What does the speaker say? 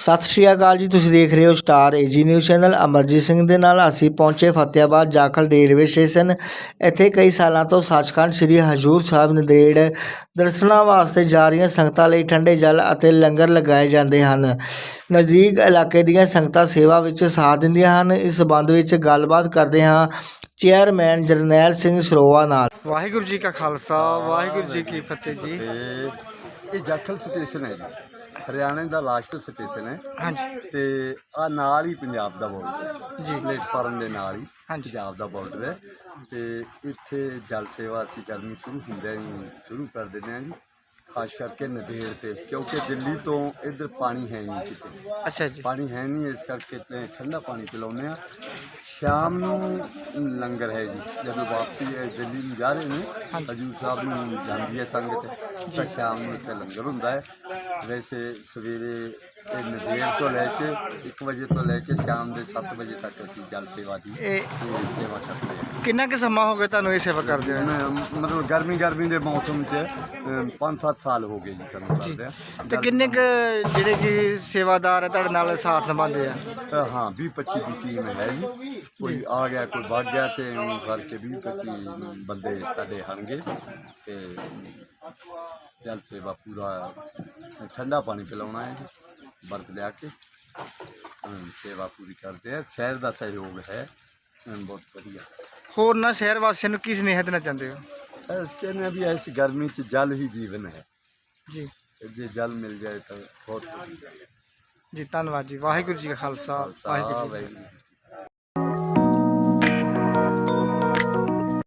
ਸਤਿ ਸ਼੍ਰੀ ਅਕਾਲ ਜੀ ਤੁਸੀਂ ਦੇਖ ਰਹੇ ਹੋ star A G news channel. Amarjit Singh ਦੇ ਨਾਲ ਅਸੀਂ ਪਹੁੰਚੇ ਫਤਿਆਬਾਦ ਜਾਖਲ ਰੇਲਵੇ ਸਟੇਸ਼ਨ। ਇੱਥੇ ਕਈ ਸਾਲਾਂ ਤੋਂ ਸੱਚਖੰਡ ਸ੍ਰੀ ਹਜੂਰ ਸਾਹਿਬ ਨੰਦੇੜ ਦਰਸ਼ਨਾਂ ਵਾਸਤੇ ਜਾ ਰਹੀਆਂ ਸੰਗਤਾਂ ਲਈ ਠੰਡੇ ਜਲ ਅਤੇ ਲੰਗਰ ਲਗਾਏ ਜਾਂਦੇ ਹਨ। ਨਜ਼ਦੀਕ ਇਲਾਕੇ ਦੀਆਂ ਸੰਗਤਾਂ ਸੇਵਾ ਵਿੱਚ ਸਾਥ ਦਿੰਦੀਆਂ ਹਨ। ਇਸ ਸੰਬੰਧ ਵਿੱਚ ਗੱਲਬਾਤ ਕਰਦੇ ਹਾਂ ਚੇਅਰਮੈਨ ਜਰਨੈਲ ਸਿੰਘ ਸਰੋਵਾ ਨਾਲ। ਵਾਹਿਗੁਰੂ ਜੀ ਕਾ ਖਾਲਸਾ ਵਾਹਿਗੁਰੂ ਜੀ ਕੀ ਫਤਿਹ ਜੀ। ਇਹ ਜਾਖਲ ਸਟੇਸ਼ਨ ਹੈ ਜੀ। ਹਰਿਆਣੇ ਦਾ ਲਾਸਟ ਸਟੇਸ਼ਨ ਹੈ। ਹਾਂਜੀ। ਤੇ ਆ ਨਾਲ ਹੀ ਪੰਜਾਬ ਦਾ ਬਾਰਡਰ ਹੈ। ਜੀ। ਪਲੇਟਫਾਰਮ ਦੇ ਨਾਲ ਹੀ ਹਾਂਜੀ। ਪੰਜਾਬ ਦਾ ਬਾਰਡਰ ਹੈ। ਤੇ ਇੱਥੇ ਜਲ ਸੇਵਾ ਅਸੀਂ ਕਰਨੀ ਸ਼ੁਰੂ ਹੁੰਦਿਆਂ ਹੀ ਸ਼ੁਰੂ ਕਰ ਦਿੰਦੇ ਹਾਂ ਜੀ। ਖਾਸ ਕਰਕੇ ਨਦੇੜ ਤੇ ਕਿਉਂਕਿ ਦਿੱਲੀ ਤੋਂ ਇੱਧਰ ਪਾਣੀ ਹੈ ਨਹੀਂ ਕਿਤੇ। ਅੱਛਾ ਜੀ। ਪਾਣੀ ਹੈ ਨਹੀਂ ਇਸ ਕਰਕੇ ਠੰਡਾ ਪਾਣੀ ਪਿਲਾਉਂਦੇ ਆ ਸ਼ਾਮ ਨੂੰ ਲੰਗਰ ਹੈ ਜੀ ਜਦੋਂ ਵਾਪਸੀ ਹੈ ਦਿੱਲੀ ਨੂੰ ਜਾ ਰਹੇ ਨੇ ਹਜੂਰ ਸਾਹਿਬ ਨੂੰ ਜਾਂਦੀ ਹੈ ਸੰਗਤ ਤਾਂ ਸ਼ਾਮ ਨੂੰ ਇੱਥੇ ਲੰਗਰ ਹੁੰਦਾ ਹੈ। ਵੈਸੇ ਸਵੇਰੇ ਇਹ ਨਦੇੜ ਤੋਂ ਲੈ ਕੇ 1 ਵਜੇ ਤੋਂ ਲੈ ਕੇ ਸ਼ਾਮ ਦੇ 7 ਵਜੇ ਤੱਕ ਅਸੀਂ ਜਲ ਸੇਵਾ ਦੀ ਇਹ ਸੇਵਾ ਕਰਦੇ ਹਾਂ। ਕਿੰਨਾ ਕੁ ਸਮਾਂ ਹੋ ਗਿਆ ਤੁਹਾਨੂੰ ਇਹ ਸੇਵਾ ਕਰਦੇ ਹੋਏ? ਮੈਂ- ਮਤਲਬ ਗਰਮੀ ਗਰਮੀ ਦੇ ਮੌਸਮ 'ਚ 5-7 ਸਾਲ ਹੋ ਗਏ ਜੀ ਸਾਨੂੰ ਕਰਦੇ ਆ। ਤੇ ਕਿੰਨੇ ਕੁ ਜਿਹੜੇ ਕਿ ਸੇਵਾਦਾਰ ਹੈ ਤੁਹਾਡੇ ਨਾਲ ਸਾਥ ਨਿਭਾਉਂਦੇ ਆ? ਅ, ਹਾਂ 20 25 ਦੀ ਟੀਮ ਹੈ ਜੀ। ਕੋਈ ਆ ਗਿਆ ਕੋਈ ਵੱਗ ਗਿਆ ਤੇ ਉਹ ਕਰਕੇ 20 25 ਬੰਦੇ ਸਾਡੇ ਹਨਗੇ ਤੇ ਜਲ ਸੇਵਾ ਪੂਰਾ ਠੰਡਾ ਪਾਣੀ ਪਿਲਾਉਣਾ ਹੈ ਜੀ ਬਰਫ ਲਿਆ ਕੇ। ਸੇਵਾ ਪੂਰੀ ਕਰਦੇ ਆ। ਸ਼ਹਿਰ ਦਾ ਸਹਿਯੋਗ ਹੈ। ਬਹੁਤ ਵਧੀਆ। ਹੋਰ ਨਾ ਸ਼ਹਿਰ ਵਾਸੀਆਂ ਨੂੰ ਕੀ ਸੁਨੇਹਾ ਦੇਣਾ ਚਾਹੁੰਦੇ ਹੋ? ਇਸ ਕਹਿੰਦੇ ਵੀ ਇਸ ਗਰਮੀ 'ਚ ਜਲ ਹੀ ਜੀਵਨ ਹੈ। ਜੀ। ਜੇ ਜਲ ਮਿਲ ਜਾਏ ਤਾਂ ਬਹੁਤ ਜੀ ਧੰਨਵਾਦ ਜੀ। ਵਾਹਿਗੁਰੂ ਜੀ ਕਾ ਖਾਲਸਾ। ਵਾਹਿਗੁਰੂ ਜੀ ਕੀ ਫਤਿਹ। ਵਾਹਿਗੁਰੂ